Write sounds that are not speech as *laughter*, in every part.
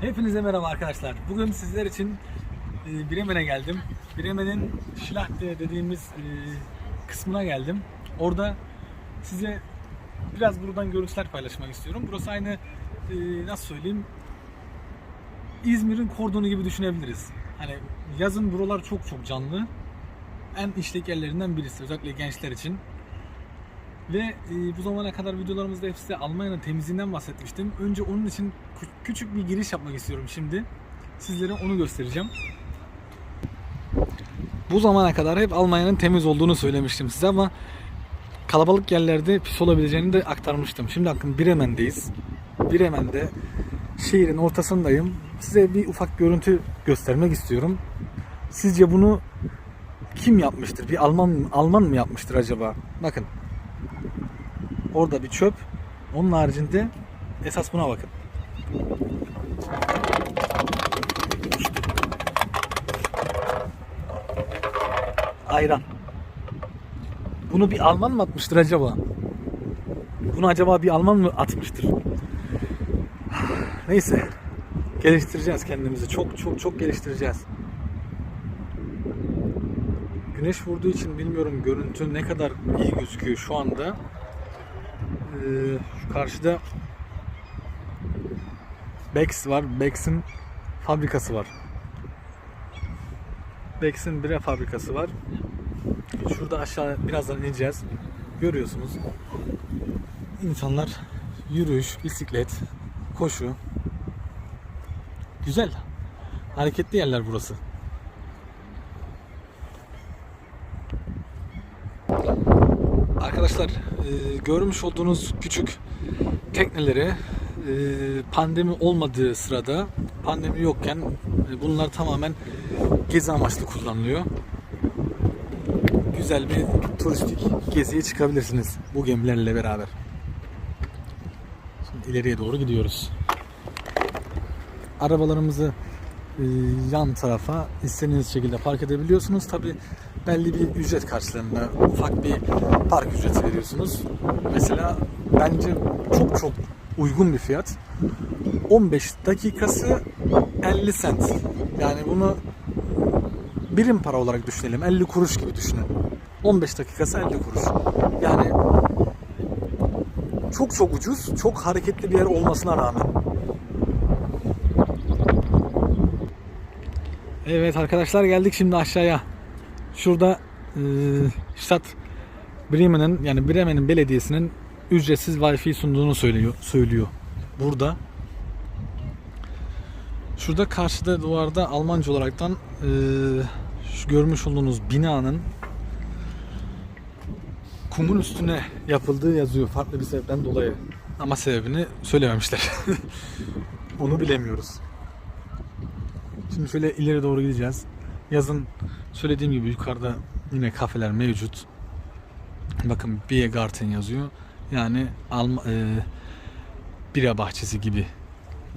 Hepinize merhaba arkadaşlar. Bugün sizler için e, Bremen'e geldim. Bremen'in Schlachte dediğimiz e, kısmına geldim. Orada size biraz buradan görüntüler paylaşmak istiyorum. Burası aynı e, nasıl söyleyeyim İzmir'in kordonu gibi düşünebiliriz. Hani yazın buralar çok çok canlı. En işlek yerlerinden birisi özellikle gençler için. Ve e, bu zamana kadar videolarımızda hep size Almanya'nın temizliğinden bahsetmiştim. Önce onun için kü- küçük bir giriş yapmak istiyorum şimdi. Sizlere onu göstereceğim. Bu zamana kadar hep Almanya'nın temiz olduğunu söylemiştim size ama kalabalık yerlerde pis olabileceğini de aktarmıştım. Şimdi bakın Bremen'deyiz. Bremen'de şehrin ortasındayım. Size bir ufak görüntü göstermek istiyorum. Sizce bunu kim yapmıştır? Bir Alman Alman mı yapmıştır acaba? Bakın. Orada bir çöp. Onun haricinde esas buna bakın. Ayran. Bunu bir Alman mı atmıştır acaba? Bunu acaba bir Alman mı atmıştır? Neyse. Geliştireceğiz kendimizi. Çok çok çok geliştireceğiz. Güneş vurduğu için bilmiyorum görüntü ne kadar iyi gözüküyor şu anda. Ee, şu karşıda Bex var. Bex'in fabrikası var. Bex'in bire fabrikası var. Şurada aşağı birazdan ineceğiz. Görüyorsunuz. İnsanlar yürüyüş, bisiklet, koşu. Güzel. Hareketli yerler burası. Arkadaşlar e, görmüş olduğunuz küçük tekneleri e, pandemi olmadığı sırada pandemi yokken e, bunlar tamamen gezi amaçlı kullanılıyor. Güzel bir turistik geziye çıkabilirsiniz bu gemilerle beraber. Şimdi ileriye doğru gidiyoruz. Arabalarımızı yan tarafa istediğiniz şekilde park edebiliyorsunuz. Tabi belli bir ücret karşılığında ufak bir park ücreti veriyorsunuz. Mesela bence çok çok uygun bir fiyat. 15 dakikası 50 sent. Yani bunu birim para olarak düşünelim. 50 kuruş gibi düşünün. 15 dakikası 50 kuruş. Yani çok çok ucuz, çok hareketli bir yer olmasına rağmen. Evet arkadaşlar geldik şimdi aşağıya. Şurada e, Stadt Bremen'in yani Bremen'in belediyesinin ücretsiz Wi-Fi sunduğunu söylüyor. söylüyor. Burada. Şurada karşıda duvarda Almanca olaraktan e, şu görmüş olduğunuz binanın kumun üstüne yapıldığı yazıyor farklı bir sebepten dolayı. Ama sebebini söylememişler. *laughs* Onu bilemiyoruz. Şimdi şöyle ileri doğru gideceğiz. Yazın söylediğim gibi yukarıda yine kafeler mevcut. Bakın Biergarten yazıyor. Yani Alma, e, bira bahçesi gibi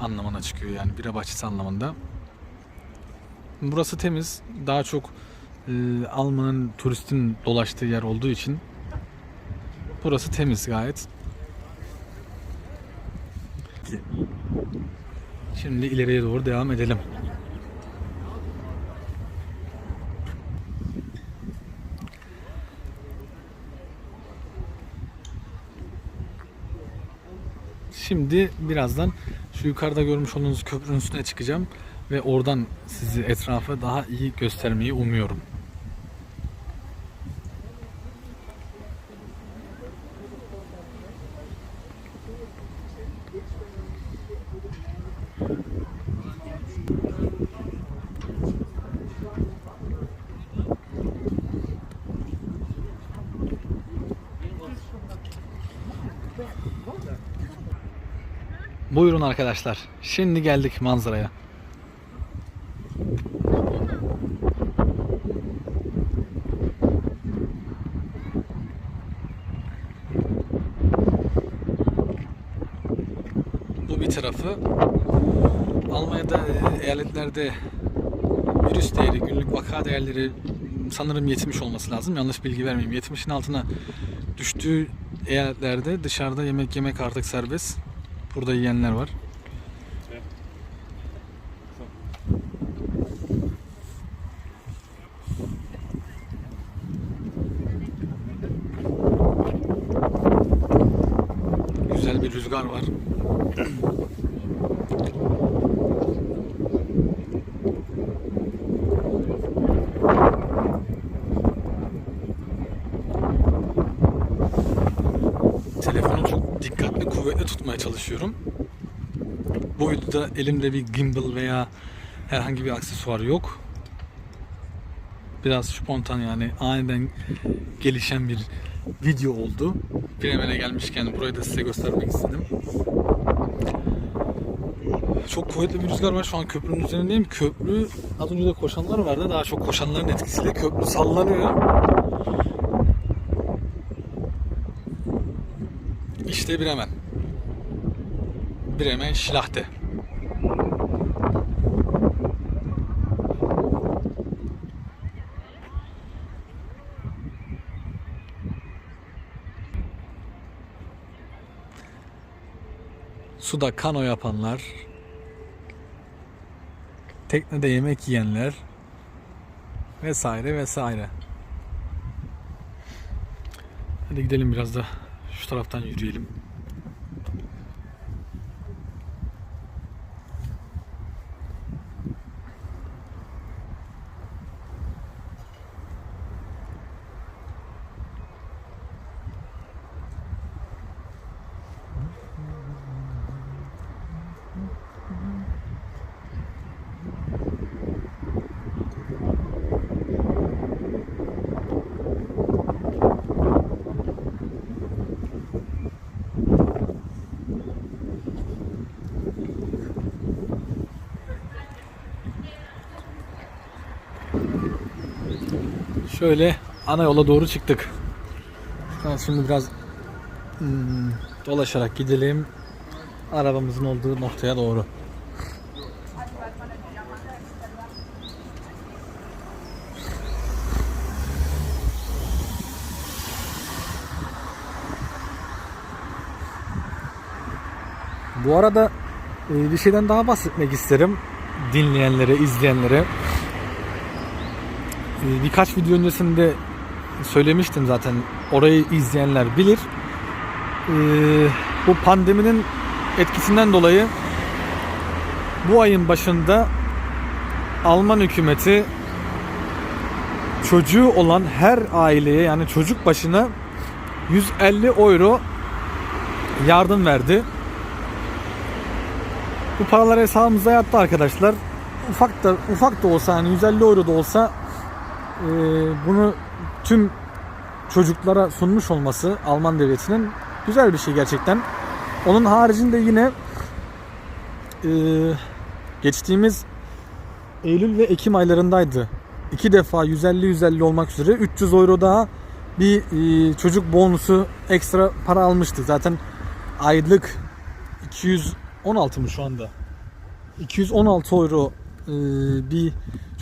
anlamına çıkıyor yani bira bahçesi anlamında. Burası temiz. Daha çok e, Alman'ın turistin dolaştığı yer olduğu için burası temiz gayet. Şimdi ileriye doğru devam edelim. Şimdi birazdan şu yukarıda görmüş olduğunuz köprünün üstüne çıkacağım ve oradan sizi etrafı daha iyi göstermeyi umuyorum. Buyurun arkadaşlar. Şimdi geldik manzaraya. Bu bir tarafı. Almanya'da e, eyaletlerde virüs değeri, günlük vaka değerleri sanırım 70 olması lazım. Yanlış bilgi vermeyeyim. 70'in altına düştüğü eyaletlerde dışarıda yemek yemek artık serbest. Burada yiyenler var. rüzgar var. Telefonu çok dikkatli, kuvvetli tutmaya çalışıyorum. Bu elimde bir gimbal veya herhangi bir aksesuar yok. Biraz spontan yani aniden gelişen bir video oldu. Bremen'e gelmişken burayı da size göstermek istedim. Çok kuvvetli bir rüzgar var. Şu an köprünün üzerindeyim. Köprü az önce de koşanlar vardı. Daha çok koşanların etkisiyle köprü sallanıyor. İşte Bremen. Bremen Schlachte. Suda kano yapanlar, teknede yemek yiyenler vesaire vesaire. Hadi gidelim biraz da şu taraftan yürüyelim. Şöyle ana yola doğru çıktık. Şimdi biraz hmm, dolaşarak gidelim. Arabamızın olduğu noktaya doğru. Bu arada e, bir şeyden daha bahsetmek isterim dinleyenlere, izleyenlere. E, Birkaç video öncesinde söylemiştim zaten. Orayı izleyenler bilir. E, Bu pandeminin etkisinden dolayı bu ayın başında Alman hükümeti çocuğu olan her aileye yani çocuk başına 150 euro yardım verdi. Bu paralar hesabımıza yattı arkadaşlar. Ufak da ufak da olsa hani 150 euro da olsa bunu tüm çocuklara sunmuş olması Alman devletinin güzel bir şey gerçekten. Onun haricinde yine e, geçtiğimiz Eylül ve Ekim aylarındaydı. İki defa 150-150 olmak üzere 300 euro daha bir e, çocuk bonusu ekstra para almıştı. Zaten aylık 216 mı şu anda? 216 euro e, bir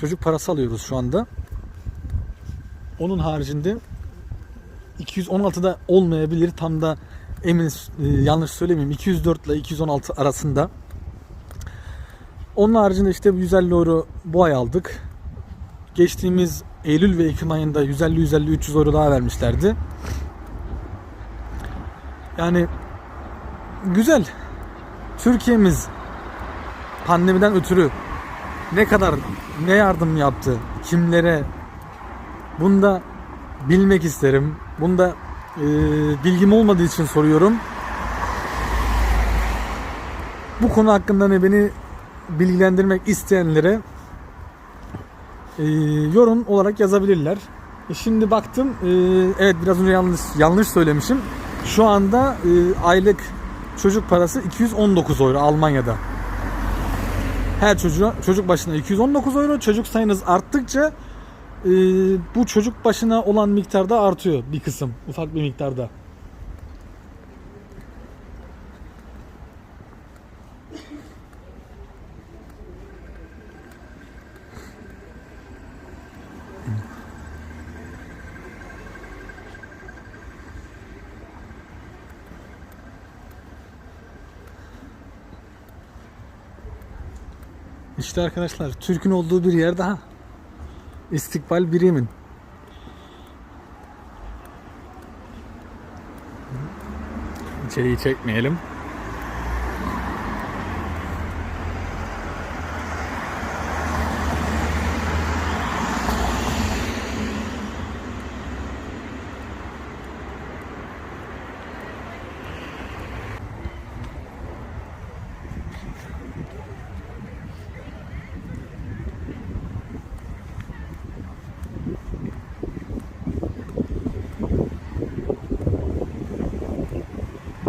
çocuk parası alıyoruz şu anda. Onun haricinde 216'da olmayabilir. Tam da emin e, yanlış söylemeyeyim. 204 ile 216 arasında. Onun haricinde işte 150 euro bu ay aldık. Geçtiğimiz Eylül ve Ekim ayında 150-150-300 euro daha vermişlerdi. Yani güzel. Türkiye'miz pandemiden ötürü ne kadar ne yardım yaptı, kimlere bunda bilmek isterim. Bunda e, bilgim olmadığı için soruyorum. Bu konu hakkında ne beni bilgilendirmek isteyenlere e, yorum olarak yazabilirler. E, şimdi baktım, e, evet biraz önce yanlış yanlış söylemişim. Şu anda e, aylık çocuk parası 219 euro Almanya'da. Her çocuğa, çocuk başına 219 euro. Çocuk sayınız arttıkça e, bu çocuk başına olan miktarda artıyor bir kısım. Ufak bir miktarda. İşte arkadaşlar Türk'ün olduğu bir yer daha. İstikbal birimin. İçeriği çekmeyelim.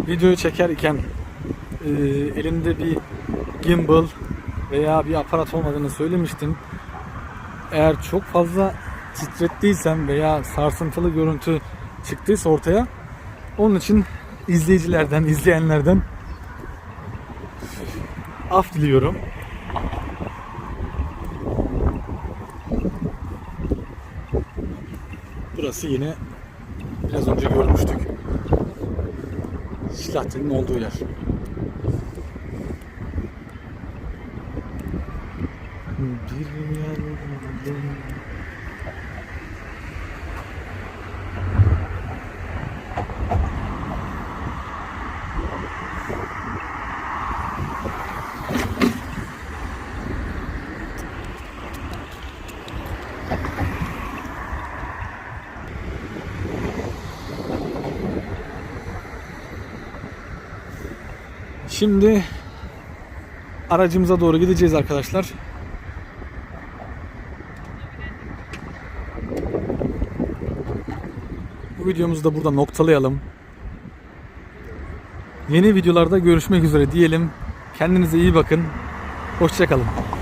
Videoyu çekerken e, elinde bir gimbal veya bir aparat olmadığını söylemiştin. Eğer çok fazla titrettiysem veya sarsıntılı görüntü çıktıysa ortaya onun için izleyicilerden, izleyenlerden af diliyorum. Burası yine biraz önce görmüştük. Şilahtenin olduğu yer. Bir yalvarırım. Şimdi aracımıza doğru gideceğiz arkadaşlar. Bu videomuzu da burada noktalayalım. Yeni videolarda görüşmek üzere diyelim. Kendinize iyi bakın. Hoşçakalın.